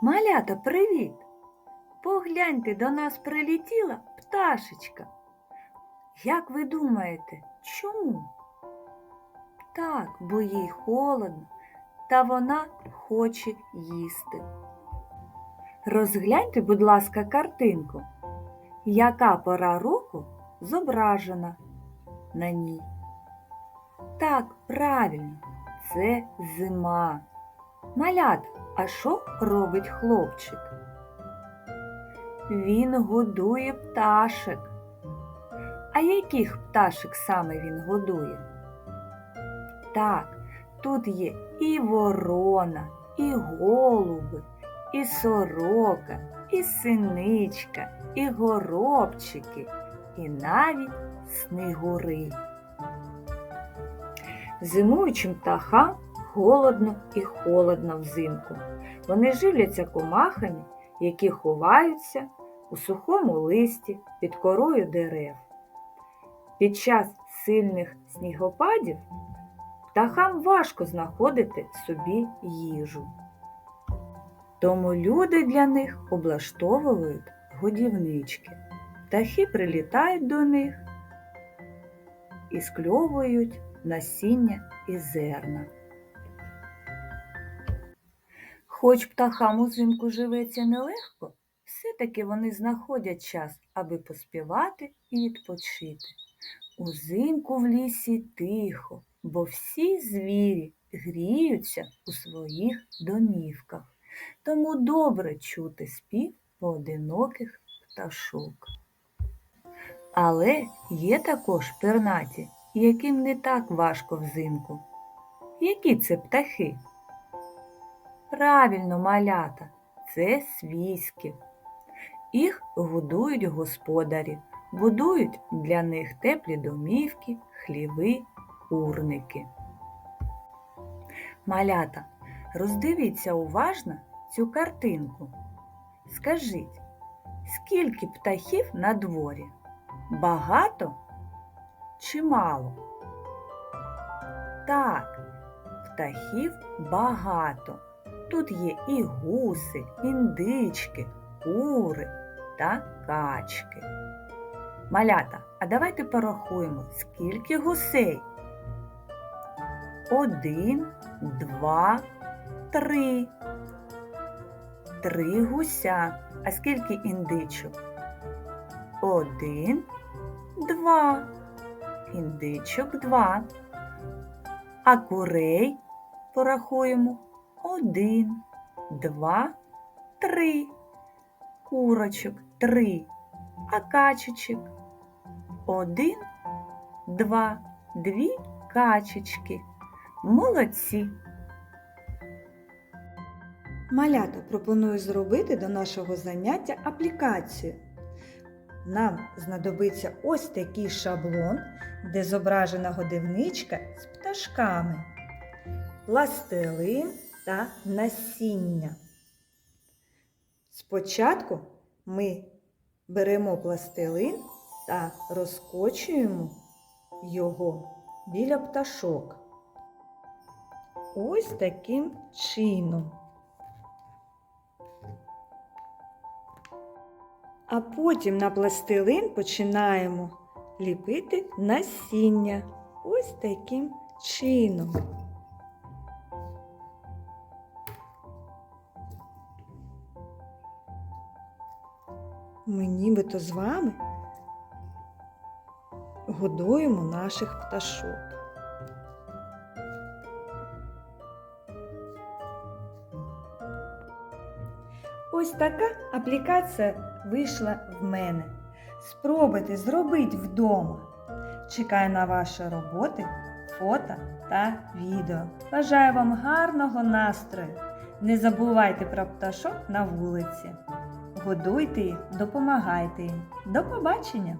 Малята, привіт! Погляньте, до нас прилетіла пташечка. Як ви думаєте, чому? Так, бо їй холодно, та вона хоче їсти. Розгляньте, будь ласка, картинку. Яка пора року зображена на ній? Так, правильно, це зима. Малят, а що робить хлопчик? Він годує пташек. А яких пташек саме він годує? Так, тут є і ворона, і голуби, і сорока, і синичка, і горобчики, і навіть снигури. Зимуючим птахам холодно і холодно взимку. Вони живляться комахами, які ховаються у сухому листі під корою дерев. Під час сильних снігопадів птахам важко знаходити собі їжу. Тому люди для них облаштовують годівнички. Птахи прилітають до них і скльовують насіння і зерна. Хоч птахам узимку живеться нелегко, все-таки вони знаходять час, аби поспівати і відпочити. Узимку в лісі тихо, бо всі звірі гріються у своїх домівках, тому добре чути спів поодиноких пташок. Але є також пернаті, яким не так важко взимку. Які це птахи? Правильно, малята, це свійські. Їх годують господарі, будують для них теплі домівки, хліви, урники. Малята, роздивіться уважно цю картинку. Скажіть, скільки птахів на дворі? Багато чи мало? Так, птахів багато. Тут є і гуси, індички, кури та качки. Малята, а давайте порахуємо, скільки гусей. Один, два, три. Три гуся. А скільки індичок? Один, два. Індичок два. А курей порахуємо. Один, два, три. Курочок три. А качечок. Один, два, дві качечки. Молодці. Малята пропоную зробити до нашого заняття аплікацію. Нам знадобиться ось такий шаблон, де зображена годівничка з пташками, пластилин та насіння. Спочатку ми беремо пластилин та розкочуємо його біля пташок. Ось таким чином. А потім на пластилин починаємо ліпити насіння. Ось таким чином. Ми нібито з вами годуємо наших пташок. Ось така аплікація вийшла в мене. Спробуйте зробити вдома. Чекаю на ваші роботи, фото та відео. Бажаю вам гарного настрою! Не забувайте про пташок на вулиці. Годуйте допомагайте. До побачення!